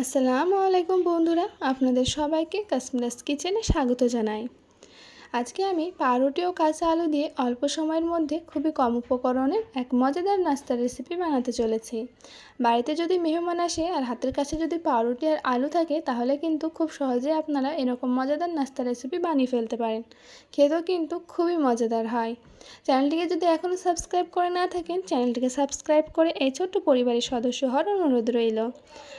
আসসালামু আলাইকুম বন্ধুরা আপনাদের সবাইকে কাশ্মীরাস কিচেনে স্বাগত জানাই। আজকে আমি পাউরুটি ও কাঁচা আলু দিয়ে অল্প সময়ের মধ্যে খুবই কম উপকরণে এক মজাদার নাস্তার রেসিপি বানাতে চলেছি। বাড়িতে যদি মেহমান আসে আর হাতের কাছে যদি পাউরুটি আর আলু থাকে, তাহলে কিন্তু খুব সহজে আপনারা এরকম মজাদার নাস্তার রেসিপি বানিয়ে ফেলতে পারেন। খেতেও কিন্তু খুবই মজাদার হয়। চ্যানেলটিকে যদি এখনও সাবস্ক্রাইব করে না থাকেন, চ্যানেলটিকে সাবস্ক্রাইব করে এই ছোট্ট পরিবারের সদস্য হওয়ার অনুরোধ রইল।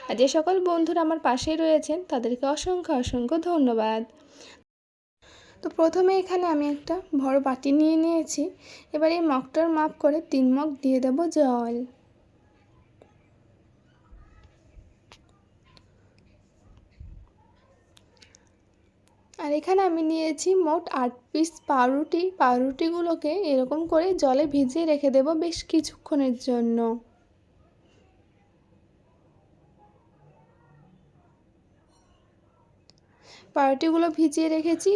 আর যে সকল বন্ধুরা আমার পাশেই রয়েছেন, তাদেরকে অসংখ্য অসংখ্য ধন্যবাদ। তো প্রথমে এখানে আমি একটা বড় বাটি নিয়ে নিয়েছি। এবার এই মগটার মাপ করে তিন মগ দিয়ে দেব জল। আর এখানে আমি নিয়েছি মোট আট পিস পাউরুটি। পাউরুটিগুলোকে এরকম করে জলে ভিজিয়ে রেখে দেব বেশ কিছুক্ষণের জন্য। পাউরুটিগুলো ভিজিয়ে রেখেছি।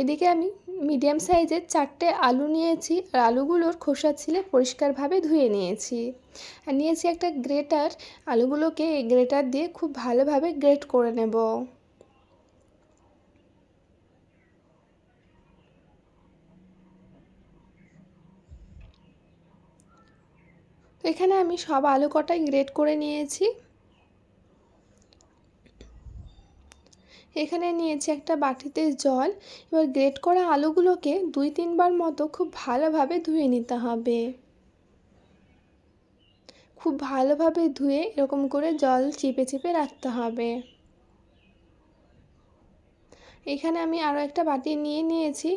এদিকে আমি মিডিয়াম সাইজের চারটে আলু নিয়েছি আর আলুগুলোর খোসা ছিলে পরিষ্কারভাবে ধুয়ে নিয়েছি। আর নিয়েছি একটা গ্রেটার। আলুগুলোকে এই গ্রেটার দিয়ে খুব ভালোভাবে গ্রেট করে নেব। এখানে আমি সব আলু কটাই গ্রেট করে নিয়েছি। এখানে নিয়েছি একটা বাটিতে জল। এবার গ্রেট করা আলুগুলোকে দুই তিনবার মতো খুব ভালোভাবে ধুয়ে নিতে হবে। খুব ভালোভাবে ধুয়ে এরকম করে জল চিপে চিপে রাখতে হবে। এখানে আমি আরও একটা বাটি নিয়ে নিয়েছি।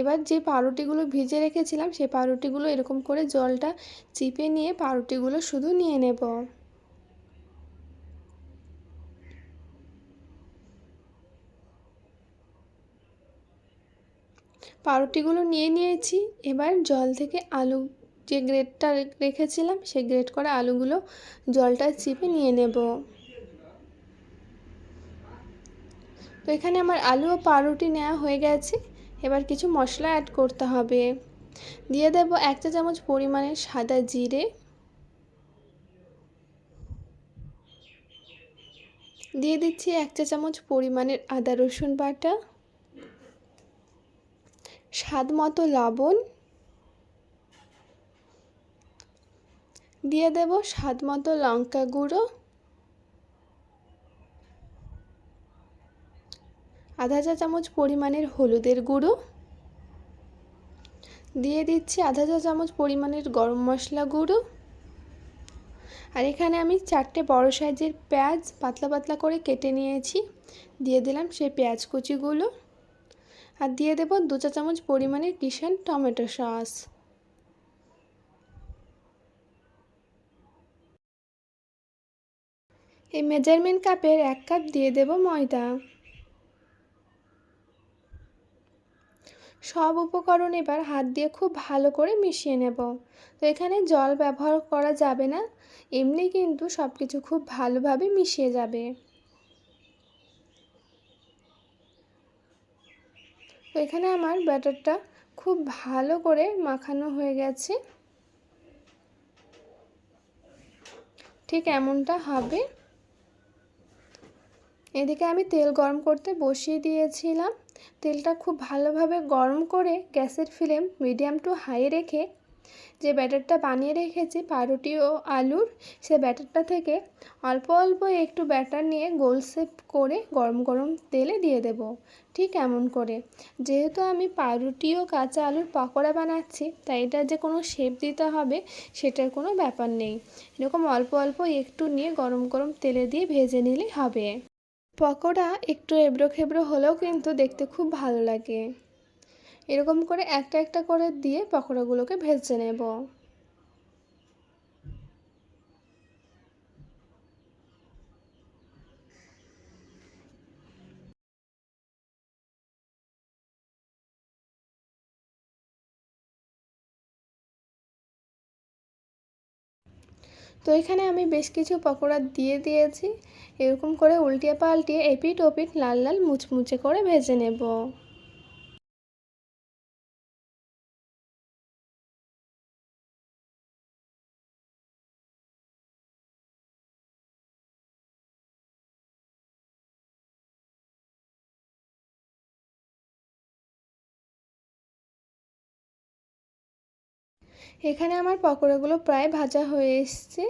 এবার যে পাউরুটিগুলো ভিজে রেখেছিলাম সেই পাউরুটিগুলো এরকম করে জলটা চিপে নিয়ে পাউরুটিগুলো শুধু নিয়ে নেব। পাউরুটিগুলো নিয়ে নিয়েছি। এবার জল থেকে আলু যে গ্রেটটা রেখেছিলাম, সেই গ্রেট করা আলুগুলো জলটা চিপে নিয়ে নেব। তো এখানে আমার আলু ও পাউরুটি নেওয়া হয়ে গেছে। এবার কিছু মশলা অ্যাড করতে হবে। দিয়ে দেব এক চা চামচ পরিমাণের সাদা জিরে। দিয়ে দিচ্ছি এক চা চামচ পরিমাণের আদা রসুন বাটা। স্বাদ মতো লবণ দিয়ে দেব স্বাদ মতো লঙ্কা গুঁড়ো, আধা চা চামচ পরিমাণের হলুদের গুঁড়ো, দিয়ে দিচ্ছি আধা চা চামচ পরিমাণের গরম মশলা গুঁড়ো। আর এখানে আমি চারটে বড় সাইজের পেঁয়াজ পাতলা পাতলা করে কেটে নিয়েছি। দিয়ে দিলাম সেই পেঁয়াজ কুচিগুলো। আর দিয়ে দেব দু চা চামচ পরিমাণে কিষান টমেটো সস। এই মেজারমেন্ট কাপের এক কাপ দিয়ে দেব ময়দা। সব উপকরণ এবার হাত দিয়ে খুব ভালো করে মিশিয়ে নেব। তো এখানে জল ব্যবহার করা যাবে না, এমনি কিন্তু সব কিছু খুব ভালোভাবে মিশিয়ে যাবে। এখানে আমার ব্যাটারটা খুব ভালো করে মাখানো হয়ে গেছে। ঠিক এমনটা হবে। এদিকে আমি তেল গরম করতে বসিয়ে দিয়েছিলাম। তেলটা খুব ভালোভাবে গরম করে গ্যাসের ফ্লেম মিডিয়াম টু হাই রেখে যে ব্যাটারটা বানিয়ে রেখেছি, পাউরুটি ও আলুর, সে ব্যাটারটা থেকে অল্প অল্প একটু ব্যাটার নিয়ে গোল শেপ করে গরম গরম তেলে দিয়ে দেব, ঠিক এমন করে। যেহেতু আমি পাউরুটি ও কাঁচা আলুর পকোড়া বানাচ্ছি, তাই এটা যে কোনো শেপ দিতে হবে সেটার কোনো ব্যাপার নেই। এরকম অল্প অল্প একটু নিয়ে গরম গরম তেলে দিয়ে ভেজে নিলেই হবে। পকোড়া একটু এবড়ো খেবড়ো হলেও কিন্তু দেখতে খুব ভালো লাগে। এরকম করে একটা একটা করে দিয়ে পকোড়াগুলোকে ভেজে নেব। তো এখানে আমি বেশ কিছু পকোড়া দিয়ে দিয়েছি। এরকম করে উল্টিয়ে পাল্টিয়ে এপিট ওপিট লাল লাল মুচমুচে করে ভেজে নেব। এখানে আমার পকোড়াগুলো প্রায় ভাজা হয়ে এসছে।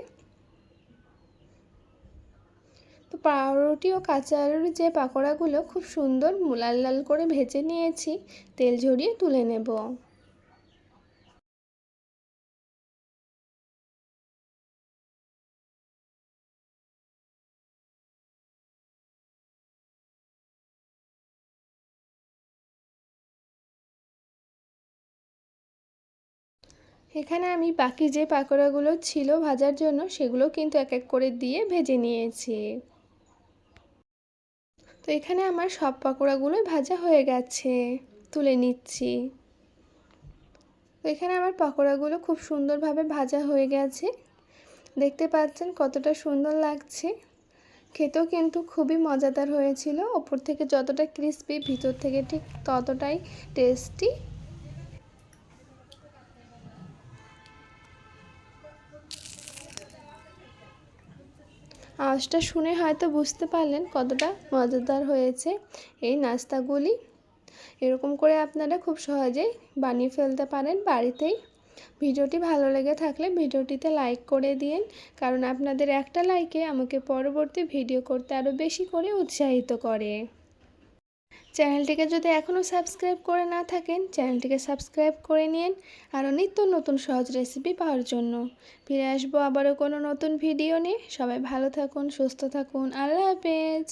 তো পাউরুটি ও কাঁচা আলুর যে পাকোড়াগুলো, খুব সুন্দর লাল লাল করে ভেজে নিয়েছি। তেল ঝরিয়ে তুলে নেব। এখানে আমি বাকি যে পাকোড়াগুলো ছিল ভাজার জন্য সেগুলো কিন্তু এক এক করে দিয়ে ভেজে নিয়েছি। তো এখানে আমার সব পাকোড়াগুলোই ভাজা হয়ে গেছে, তুলে নিচ্ছি। তো এখানে আমার পাকোড়াগুলো খুব সুন্দরভাবে ভাজা হয়ে গেছে। দেখতে পাচ্ছেন কতটা সুন্দর লাগছে। খেতেও কিন্তু খুবই মজাদার হয়েছিল। ওপর থেকে যতটা ক্রিস্পি ভিতর থেকে ঠিক ততটাই টেস্টি আওয়াজটা শুনে হয়তো বুঝতে পারলেন কতটা মজাদার হয়েছে এই নাস্তাগুলি। এরকম করে আপনারা খুব সহজেই বানিয়ে ফেলতে পারেন বাড়িতেই। ভিডিওটি ভালো লেগে থাকলে ভিডিওটিতে লাইক করে দিন, কারণ আপনাদের একটা লাইকে আমাকে পরবর্তী ভিডিও করতে আরও বেশি করে উৎসাহিত করে। চ্যানেলটিকে যদি এখনও সাবস্ক্রাইব করে না থাকেন, চ্যানেলটিকে সাবস্ক্রাইব করে নিন আরও নিত্য নতুন সহজ রেসিপি পাওয়ার জন্য। ফিরে আসব আবারও কোনো নতুন ভিডিও নিয়ে। সবাই ভালো থাকুন, সুস্থ থাকুন। আল্লাহ হাফেজ।